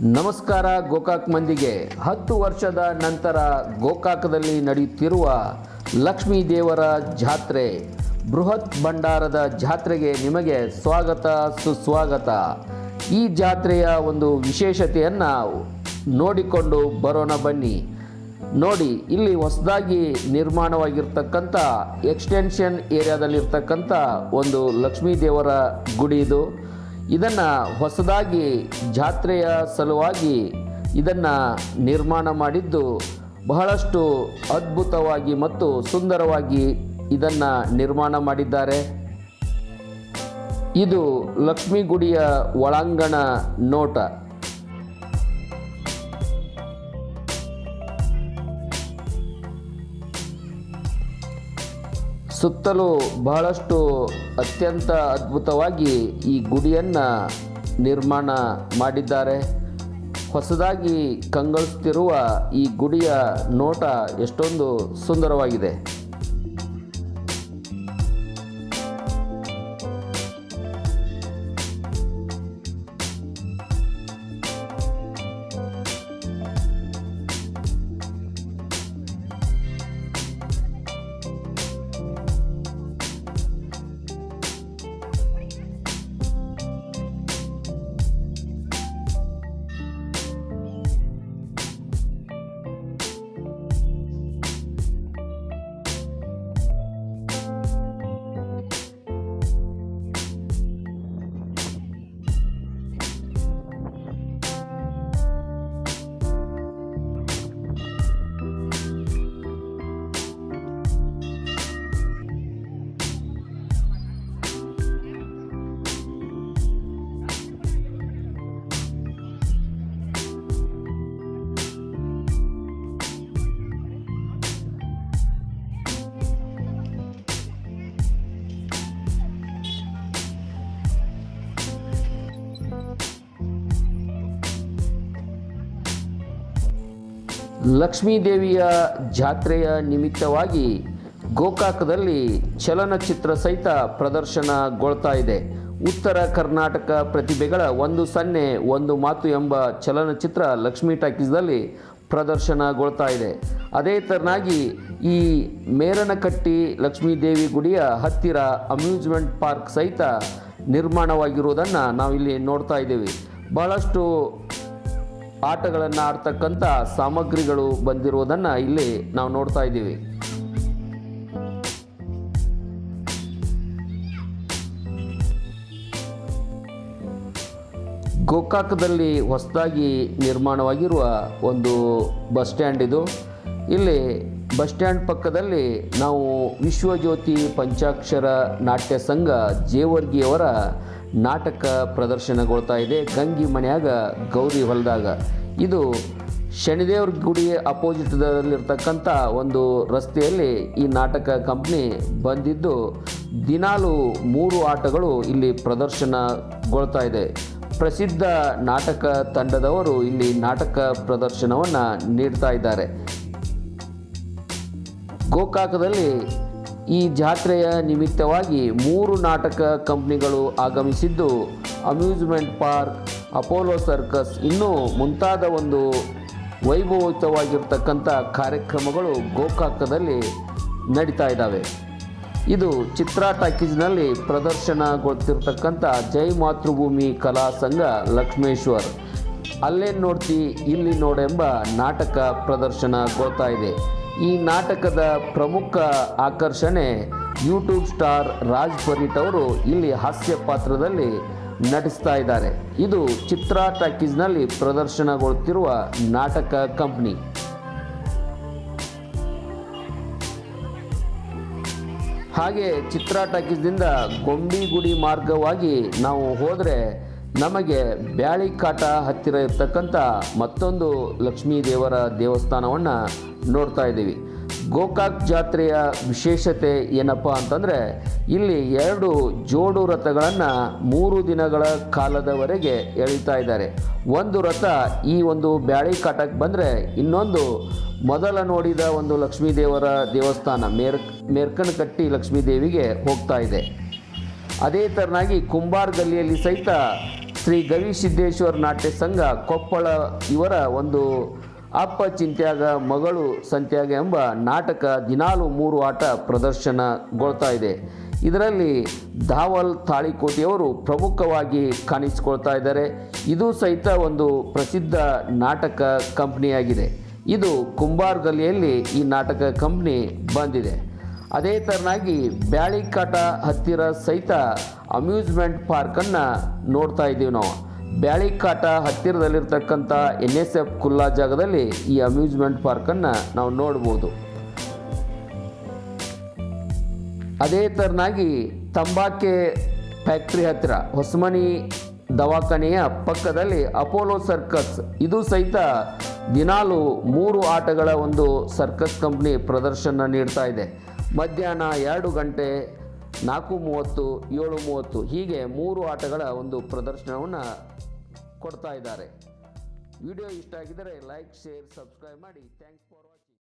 ನಮಸ್ಕಾರ, ಗೋಕಾಕ್ ಮಂದಿಗೆ. ಹತ್ತು ವರ್ಷದ ನಂತರ ಗೋಕಾಕದಲ್ಲಿ ನಡೆಯುತ್ತಿರುವ ಲಕ್ಷ್ಮೀ ದೇವರ ಜಾತ್ರೆ. ಬೃಹತ್ ಭಂಡಾರದ ಜಾತ್ರೆಗೆ ನಿಮಗೆ ಸ್ವಾಗತ, ಸುಸ್ವಾಗತ. ಈ ಜಾತ್ರೆಯ ಒಂದು ವಿಶೇಷತೆಯನ್ನು ನೋಡಿಕೊಂಡು ಬರೋಣ ಬನ್ನಿ. ನೋಡಿ, ಇಲ್ಲಿ ಹೊಸದಾಗಿ ನಿರ್ಮಾಣವಾಗಿರ್ತಕ್ಕಂಥ ಎಕ್ಸ್ಟೆನ್ಷನ್ ಏರಿಯಾದಲ್ಲಿರ್ತಕ್ಕಂಥ ಒಂದು ಲಕ್ಷ್ಮೀ ದೇವರ ಗುಡಿ ಇದು. ಇದನ್ನು ಹೊಸದಾಗಿ ಜಾತ್ರೆಯ ಸಲುವಾಗಿ ಇದನ್ನು ನಿರ್ಮಾಣ ಮಾಡಿದ್ದು ಬಹಳಷ್ಟು ಅದ್ಭುತವಾಗಿ ಮತ್ತು ಸುಂದರವಾಗಿ ಇದನ್ನು ನಿರ್ಮಾಣ ಮಾಡಿದ್ದಾರೆ. ಇದು ಲಕ್ಷ್ಮೀ ಗುಡಿಯ ಒಳಾಂಗಣ ನೋಟ. ಸುತ್ತಲೂ ಬಹಳಷ್ಟು ಅತ್ಯಂತ ಅದ್ಭುತವಾಗಿ ಈ ಗುಡಿಯನ್ನು ನಿರ್ಮಾಣ ಮಾಡಿದ್ದಾರೆ. ಹೊಸದಾಗಿ ಕಂಗೊಳಿಸ್ತಿರುವ ಈ ಗುಡಿಯ ನೋಟ ಎಷ್ಟೊಂದು ಸುಂದರವಾಗಿದೆ. ಲಕ್ಷ್ಮೀದೇವಿಯ ಜಾತ್ರೆಯ ನಿಮಿತ್ತವಾಗಿ ಗೋಕಾಕದಲ್ಲಿ ಚಲನಚಿತ್ರ ಸಹಿತ ಪ್ರದರ್ಶನಗೊಳ್ತಾ ಇದೆ. ಉತ್ತರ ಕರ್ನಾಟಕ ಪ್ರತಿಭೆಗಳ ಒಂದು ಸನ್ನೆ, ಒಂದು ಮಾತು ಎಂಬ ಚಲನಚಿತ್ರ ಲಕ್ಷ್ಮೀ ಟಾಕೀಸ್ದಲ್ಲಿ ಪ್ರದರ್ಶನಗೊಳ್ತಾ ಇದೆ. ಅದೇ ಥರನಾಗಿ ಈ ಮೇರನಕಟ್ಟಿ ಲಕ್ಷ್ಮೀದೇವಿ ಗುಡಿಯ ಹತ್ತಿರ ಅಮ್ಯೂಸ್ಮೆಂಟ್ ಪಾರ್ಕ್ ಸಹಿತ ನಿರ್ಮಾಣವಾಗಿರುವುದನ್ನು ನಾವಿಲ್ಲಿ ನೋಡ್ತಾ ಇದ್ದೀವಿ. ಬಹಳಷ್ಟು ಆಟಗಳನ್ನು ಆಡ್ತಕ್ಕಂಥ ಸಾಮಗ್ರಿಗಳು ಬಂದಿರುವುದನ್ನು ಇಲ್ಲಿ ನಾವು ನೋಡ್ತಾ ಇದ್ದೀವಿ. ಗೋಕಾಕದಲ್ಲಿ ಹೊಸದಾಗಿ ನಿರ್ಮಾಣವಾಗಿರುವ ಒಂದು ಬಸ್ ಸ್ಟ್ಯಾಂಡ್ ಇದು. ಇಲ್ಲಿ ಬಸ್ ಸ್ಟ್ಯಾಂಡ್ ಪಕ್ಕದಲ್ಲಿ ನಾವು ವಿಶ್ವಜ್ಯೋತಿ ಪಂಚಾಕ್ಷರ ನಾಟ್ಯ ಸಂಘ ಜೇವರ್ಗಿಯವರ ನಾಟಕ ಪ್ರದರ್ಶನಗೊಳ್ತಾ ಇದೆ. ಗಂಗಿ ಮನೆಯಾಗ, ಗೌರಿ ಹೊಲದಾಗ. ಇದು ಶನಿದೇವ್ರ ಗುಡಿ ಅಪೋಸಿಟ್ದಲ್ಲಿರ್ತಕ್ಕಂಥ ಒಂದು ರಸ್ತೆಯಲ್ಲಿ ಈ ನಾಟಕ ಕಂಪ್ನಿ ಬಂದಿದ್ದು, ದಿನಾಲು ಮೂರು ಆಟಗಳು ಇಲ್ಲಿ ಪ್ರದರ್ಶನಗೊಳ್ತಾ ಇದೆ. ಪ್ರಸಿದ್ಧ ನಾಟಕ ತಂಡದವರು ಇಲ್ಲಿ ನಾಟಕ ಪ್ರದರ್ಶನವನ್ನು ನೀಡ್ತಾ ಇದ್ದಾರೆ. ಗೋಕಾಕದಲ್ಲಿ ಈ ಜಾತ್ರೆಯ ನಿಮಿತ್ತವಾಗಿ ಮೂರು ನಾಟಕ ಕಂಪ್ನಿಗಳು ಆಗಮಿಸಿದ್ದು, ಅಮ್ಯೂಸ್ಮೆಂಟ್ ಪಾರ್ಕ್, ಅಪೋಲೋ ಸರ್ಕಸ್ ಇನ್ನೂ ಮುಂತಾದ ಒಂದು ವೈಭವಯುತವಾಗಿರ್ತಕ್ಕಂಥ ಕಾರ್ಯಕ್ರಮಗಳು ಗೋಕಾಕದಲ್ಲಿ ನಡೀತಾ ಇದ್ದಾವೆ. ಇದು ಚಿತ್ರಾ ಟಾಕೀಸ್ನಲ್ಲಿ ಪ್ರದರ್ಶನಗೊಳ್ತಿರ್ತಕ್ಕಂಥ ಜೈ ಮಾತೃಭೂಮಿ ಕಲಾ ಸಂಘ ಲಕ್ಷ್ಮೇಶ್ವರ್. ಅಲ್ಲೇನು ನೋಡ್ತಿ, ಇಲ್ಲಿ ನೋಡೆಂಬ ನಾಟಕ ಪ್ರದರ್ಶನಗೊಳ್ತಾ ಇದೆ. ಈ ನಾಟಕದ ಪ್ರಮುಖ ಆಕರ್ಷಣೆ ಯೂಟ್ಯೂಬ್ ಸ್ಟಾರ್ ರಾಜ್ ಪರೀಟ್ ಅವರು ಇಲ್ಲಿ ಹಾಸ್ಯ ಪಾತ್ರದಲ್ಲಿ ನಟಿಸ್ತಾ ಇದ್ದಾರೆ. ಇದು ಚಿತ್ರ ಟಾಕೀಸ್ನಲ್ಲಿ ಪ್ರದರ್ಶನಗೊಳ್ಳುತ್ತಿರುವ ನಾಟಕ ಕಂಪ್ನಿ. ಹಾಗೆ ಚಿತ್ರಾ ಟಾಕೀಸ್ನಿಂದ ಗೊಂಬಿಗುಡಿ ಮಾರ್ಗವಾಗಿ ನಾವು ಹೋದರೆ ನಮಗೆ ಬ್ಯಾಳಿಕಾಟ ಹತ್ತಿರ ಇರ್ತಕ್ಕಂಥ ಮತ್ತೊಂದು ಲಕ್ಷ್ಮೀ ದೇವರ ದೇವಸ್ಥಾನವನ್ನು ನೋಡ್ತಾ ಇದ್ದೀವಿ. ಗೋಕಾಕ್ ಜಾತ್ರೆಯ ವಿಶೇಷತೆ ಏನಪ್ಪ ಅಂತಂದರೆ, ಇಲ್ಲಿ ಎರಡು ಜೋಡು ರಥಗಳನ್ನು ಮೂರು ದಿನಗಳ ಕಾಲದವರೆಗೆ ಎಳಿತಾ ಇದ್ದಾರೆ. ಒಂದು ರಥ ಈ ಒಂದು ಬ್ಯಾಳಿ ಕಾಟಕ್ಕೆ ಬಂದರೆ ಇನ್ನೊಂದು ಮೊದಲ ನೋಡಿದ ಒಂದು ಲಕ್ಷ್ಮೀ ದೇವರ ದೇವಸ್ಥಾನ, ಮೇರ್ ಮೇರ್ಕನಕಟ್ಟಿ ಲಕ್ಷ್ಮೀ ದೇವಿಗೆ ಹೋಗ್ತಾ ಇದೆ. ಅದೇ ಥರನಾಗಿ ಕುಂಬಾರ್ ಗಲ್ಲಿಯಲ್ಲಿ ಸಹಿತ ಶ್ರೀ ಗವಿಸಿದ್ದೇಶ್ವರ ನಾಟ್ಯ ಸಂಘ ಕೊಪ್ಪಳ ಇವರ ಒಂದು ಅಪ್ಪ ಚಿಂತ್ಯಾಗ, ಮಗಳು ಸಂತ್ಯಾಗ ಎಂಬ ನಾಟಕ ದಿನಾಲು ಮೂರು ಆಟ ಪ್ರದರ್ಶನಗೊಳ್ತಾ ಇದೆ. ಇದರಲ್ಲಿ ಧಾವಲ್ ತಾಳಿಕೋಟಿಯವರು ಪ್ರಮುಖವಾಗಿ ಕಾಣಿಸಿಕೊಳ್ತಾ ಇದ್ದಾರೆ. ಇದು ಸಹಿತ ಒಂದು ಪ್ರಸಿದ್ಧ ನಾಟಕ ಕಂಪ್ನಿಯಾಗಿದೆ. ಇದು ಕುಂಬಾರ್ ಗಲ್ಲಿಯಲ್ಲಿ ಈ ನಾಟಕ ಕಂಪ್ನಿ ಬಂದಿದೆ. ಅದೇ ತರನಾಗಿ ಬ್ಯಾಳಿಕಾಟ ಹತ್ತಿರ ಸಹಿತ ಅಮ್ಯೂಸ್ಮೆಂಟ್ ಪಾರ್ಕನ್ನು ನೋಡ್ತಾ ಇದ್ದೀವಿ ನಾವು. ಬ್ಯಾಳಿಕಾಟ ಹತ್ತಿರದಲ್ಲಿರ್ತಕ್ಕಂಥ ಎನ್ ಎಸ್ ಎಫ್ ಖುಲ್ಲಾ ಜಾಗದಲ್ಲಿ ಈ ಅಮ್ಯೂಸ್ಮೆಂಟ್ ಪಾರ್ಕನ್ನು ನಾವು ನೋಡ್ಬೋದು. ಅದೇ ಥರನಾಗಿ ತಂಬಾಕೆ ಫ್ಯಾಕ್ಟ್ರಿ ಹತ್ತಿರ, ಹೊಸಮನಿ ದವಾಖಾನೆಯ ಪಕ್ಕದಲ್ಲಿ ಅಪೋಲೋ ಸರ್ಕಸ್, ಇದು ಸಹಿತ ದಿನಾಲು ಮೂರು ಆಟಗಳ ಒಂದು ಸರ್ಕಸ್ ಕಂಪ್ನಿ ಪ್ರದರ್ಶನ ನೀಡ್ತಾ ಇದೆ. ಮಧ್ಯಾಹ್ನ ಎರಡು ಗಂಟೆ, ನಾಲ್ಕು ಮೂವತ್ತು, ಏಳು ಮೂವತ್ತು ಹೀಗೆ ಮೂರು ಆಟಗಳ ಒಂದು ಪ್ರದರ್ಶನವನ್ನು ಕೊಡ್ತಾ ಇದ್ದಾರೆ. ವಿಡಿಯೋ ಇಷ್ಟ ಆಗಿದ್ದರೆ ಲೈಕ್, ಶೇರ್, ಸಬ್ಸ್ಕ್ರೈಬ್ ಮಾಡಿ. Thanks for